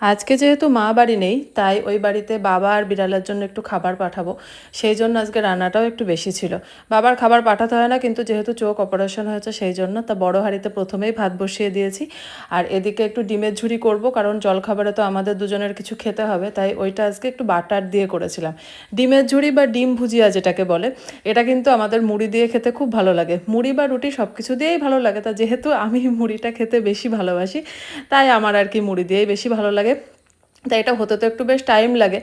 আজকে যেহেতু মা বাড়ি নেই, তাই ওই বাড়িতে বাবা আর বিড়ালের জন্য একটু খাবার পাঠাবো। সেই জন্য আজকে রান্নাটাও একটু বেশি ছিল। বাবার খাবার পাঠাতে হয় না, কিন্তু যেহেতু চোখ অপারেশন হয়েছে সেই জন্য তা বড় হাঁড়িতে প্রথমেই ভাত বসিয়ে দিয়েছি। আর এদিকে একটু ডিমের ঝুড়ি করব, কারণ জলখাবারে তো আমাদের দুজনের কিছু খেতে হবে, তাই ওইটা আজকে একটু বাটার দিয়ে করেছিলাম। ডিমের ঝুড়ি বা ডিম ভুজিয়া যেটাকে বলে, এটা কিন্তু আমাদের মুড়ি দিয়ে খেতে খুব ভালো লাগে। মুড়ি বা রুটি সব কিছু দিয়েই ভালো লাগে, তা যেহেতু আমি মুড়িটা খেতে বেশি ভালোবাসি, তাই আমার আর কি মুড়ি দিয়েই বেশি ভালো লাগে। তাই এটা হতে তো একটু বেশ টাইম লাগে।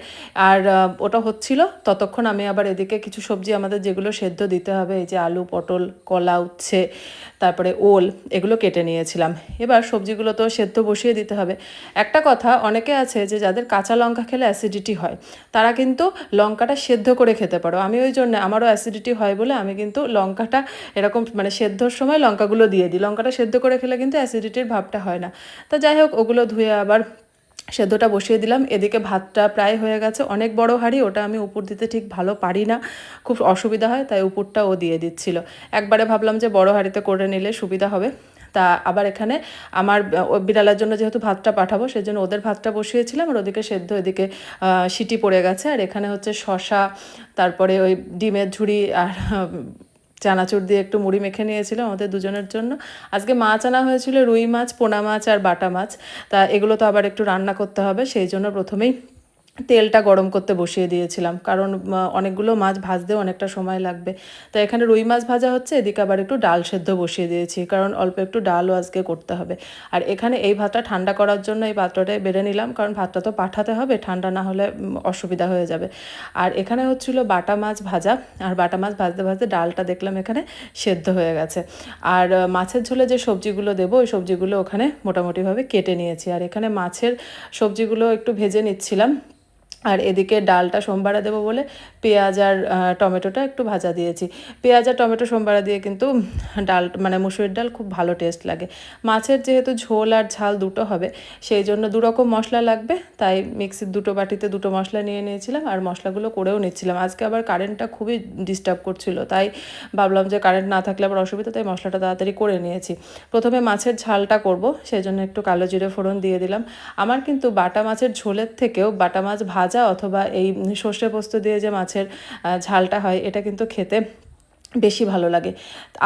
আর ওটা হচ্ছিল ততক্ষণ আমি আবার এদিকে কিছু সবজি আমাদের যেগুলো সেদ্ধ দিতে হবে, এই যে আলু, পটল, কলা, উচ্ছে, তারপরে ওল, এগুলো কেটে নিয়েছিলাম। এবার সবজিগুলো তো সেদ্ধ বসিয়ে দিতে হবে। একটা কথা, অনেকে আছে যে যাদের কাঁচা লঙ্কা খেলে অ্যাসিডিটি হয়, তারা কিন্তু লঙ্কাটা সেদ্ধ করে খেতে পারো। আমি ওই জন্য, আমারও অ্যাসিডিটি হয় বলে আমি কিন্তু লঙ্কাটা এরকম মানে সেদ্ধর সময় লঙ্কাগুলো দিয়ে দিই। লঙ্কাটা সেদ্ধ করে খেলে কিন্তু অ্যাসিডিটির ভাবটা হয় না। তা যাই হোক, ওগুলো ধুয়ে আবার সেদ্ধটা বসিয়ে দিলাম। এদিকে ভাতটা প্রায় হয়ে গেছে। অনেক বড় হাঁড়ি, ওটা আমি উপর দিতে ঠিক ভালো পারি না। খুব অসুবিধা হয়, তাই উপরটা ও দিয়ে দিচ্ছিল। একবারে ভাবলাম যে বড় হাঁড়িতে করে নিলে সুবিধা হবে। তা আবার এখানে আমার বিড়ালের জন্য যেহেতু ভাতটা পাঠাবো সেই জন্য ওদের ভাতটা বসিয়েছিলাম আর ওদিকে সেদ্ধ এদিকে সিটি পড়ে গেছে। আর এখানে হচ্ছে শশা তারপরে ওই ডিমের ঝুড়ি আর চানাচুর দিয়ে একটু মুড়ি মেখে নিয়েছিলাম আমাদের দুজনের জন্য। আজকে মাছ আনা হয়েছিল রুই মাছ, পোনা মাছ আর বাটা মাছ। তা এগুলো তো আবার একটু রান্না করতে হবে, সেই জন্য প্রথমেই তেলটা গরম করতে বসিয়ে দিয়েছিলাম, কারণ অনেকগুলো মাছ ভাজতেও অনেকটা সময় লাগবে। তো এখানে রুই মাছ ভাজা হচ্ছে, এদিকে আবার একটু ডাল সেদ্ধ বসিয়ে দিয়েছি, কারণ অল্প একটু ডালও আজকে করতে হবে। আর এখানে এই ভাতটা ঠান্ডা করার জন্য এই পাত্রটায় বেড়ে নিলাম, কারণ ভাতটা তো পাঠাতে হবে, ঠান্ডা না হলে অসুবিধা হয়ে যাবে। আর এখানে হচ্ছিল বাটা মাছ ভাজা, আর বাটা মাছ ভাজতে ভাজতে ডালটা দেখলাম এখানে সেদ্ধ হয়ে গেছে। আর মাছের ঝোলে যে সবজিগুলো দেবো, ওই সবজিগুলো ওখানে মোটামুটিভাবে কেটে নিয়েছি। আর এখানে মাছের সবজিগুলো একটু ভেজে নিচ্ছিলাম আর এদিকে ডালটা সোমবারে দেবো বলে পেঁয়াজ আর টমেটোটা একটু ভাজা দিয়েছি। পেঁয়াজ আর টমেটো সোমবারে দিয়ে কিন্তু ডাল মানে মুসুরির ডাল খুব ভালো টেস্ট লাগে। মাছের যেহেতু ঝোল আর ঝাল দুটো হবে, সেই জন্য দু রকম মশলা লাগবে, তাই মিক্সির দুটো বাটিতে দুটো মশলা নিয়ে নিয়েছিলাম আর মশলাগুলো করেও নিচ্ছিলাম। আজকে আবার কারেন্টটা খুবই ডিস্টার্ব করছিল, তাই ভাবলাম যে কারেন্ট না থাকলে আবার অসুবিধা, তাই মশলাটা তাড়াতাড়ি করে নিয়েছি। প্রথমে মাছের ঝালটা করব, সেই জন্য একটু কালো জিরে ফোড়ন দিয়ে দিলাম। আমার কিন্তু বাটা মাছের ঝোলের থেকেও বাটা মাছ ভাজা অথবা এই সর্ষে পোস্ত দিয়ে যে মাছের ঝালটা হয়, এটা কিন্তু খেতে বেশি ভালো লাগে।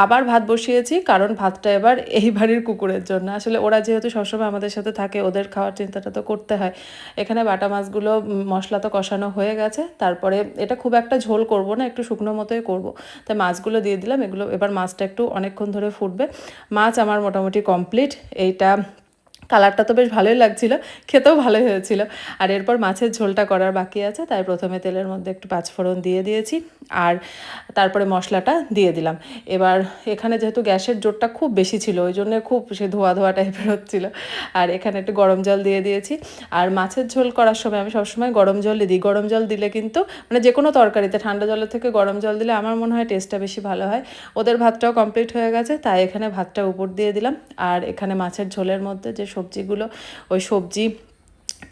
আবার ভাত বসিয়েছি, কারণ ভাতটা এবার এই বাড়ির কুকুরের জন্য। আসলে ওরা যেহেতু সবসময় আমাদের সাথে থাকে, ওদের খাওয়ার চিন্তাটা তো করতে হয়। এখানে বাটা মাছগুলো মশলা তো কষানো হয়ে গেছে। তারপরে এটা খুব একটা ঝোল করব না, একটু শুকনো মতোই করব। তাই মাছগুলো দিয়ে দিলাম, এগুলো এবার মাছটা একটু অনেকক্ষণ ধরে ফুটবে। মাছ আমার মোটামুটি কমপ্লিট। এইটা কালারটা তো বেশ ভালোই লাগছিল, খেতেও ভালোই হয়েছিল। আর এরপর মাছের ঝোলটা করার বাকি আছে, তাই প্রথমে তেলের মধ্যে একটু পাঁচফোড়ন দিয়ে দিয়েছি, আর তারপরে মশলাটা দিয়ে দিলাম। এবার এখানে যেহেতু গ্যাসের জোরটা খুব বেশি ছিল, ওই জন্য খুব সে ধোয়া ধোয়া টাইপের হচ্ছিল, আর এখানে একটু গরম জল দিয়ে দিয়েছি। আর মাছের ঝোল করার সময় আমি সবসময় গরম জল দিই, গরম জল দিলে কিন্তু মানে যে কোনো তরকারিতে, ঠান্ডা জলের থেকে গরম জল দিলে আমার মনে হয় টেস্টটা বেশি ভালো হয়। ওদের ভাতটাও কমপ্লিট হয়ে গেছে, তাই এখানে ভাতটা উপর দিয়ে দিলাম। আর এখানে মাছের ঝোলের মধ্যে যে সবজিগুলো ওই সবজি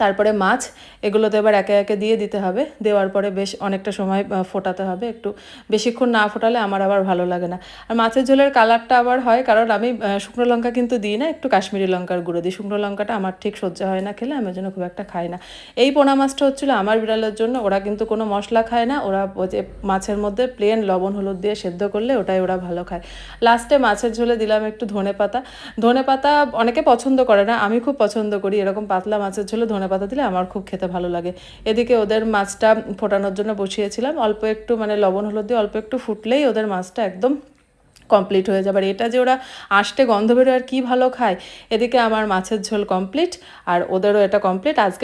তারপরে মাছ এগুলোতে এবার একে একে দিয়ে দিতে হবে। দেওয়ার পরে বেশ অনেকটা সময় ফোটাতে হবে। একটু বেশিক্ষণ না ফোটালে আমার আবার ভালো লাগে না। আর মাছের ঝোলের কালারটা আবার হয়, কারণ আমি শুকনো লঙ্কা কিন্তু দিই না, একটু কাশ্মীরি লঙ্কার গুঁড়ো দিই। শুকনো লঙ্কাটা আমার ঠিক সহ্য হয় না খেলে, আমি ওই জন্য খুব একটা খাই না। এই পোনা মাছটা হচ্ছিল আমার বিড়ালের জন্য, ওরা কিন্তু কোনো মশলা খায় না, ওরা যে মাছের মধ্যে প্লেন লবণ হলুদ দিয়ে সেদ্ধ করলে ওটাই ওরা ভালো খায়। লাস্টে মাছের ঝোলে দিলাম একটু ধনে পাতা ধনে পাতা অনেকে পছন্দ করে না, আমি খুব পছন্দ করি, এরকম পাতলা মাছের ঝোলে ধনে পাতা দিলে আমার খুব খেতে ভালো লাগে। এদিকে ওদের মাছটা ফোটানোর জন্য বসিয়েছিলাম। অল্প একটু মানে লবণ, হলুদ দিয়ে অল্প একটু ফুটলেই ওদের মাছটা একদম কমপ্লিট হয়ে যাবে। আর এটা যে ওরা আষ্টে গন্ধ বেরোয় আর কী ভালো খায়, এদিকে আমার মাছের ঝোল কমপ্লিট আর ওদেরও এটা কমপ্লিট। আজকে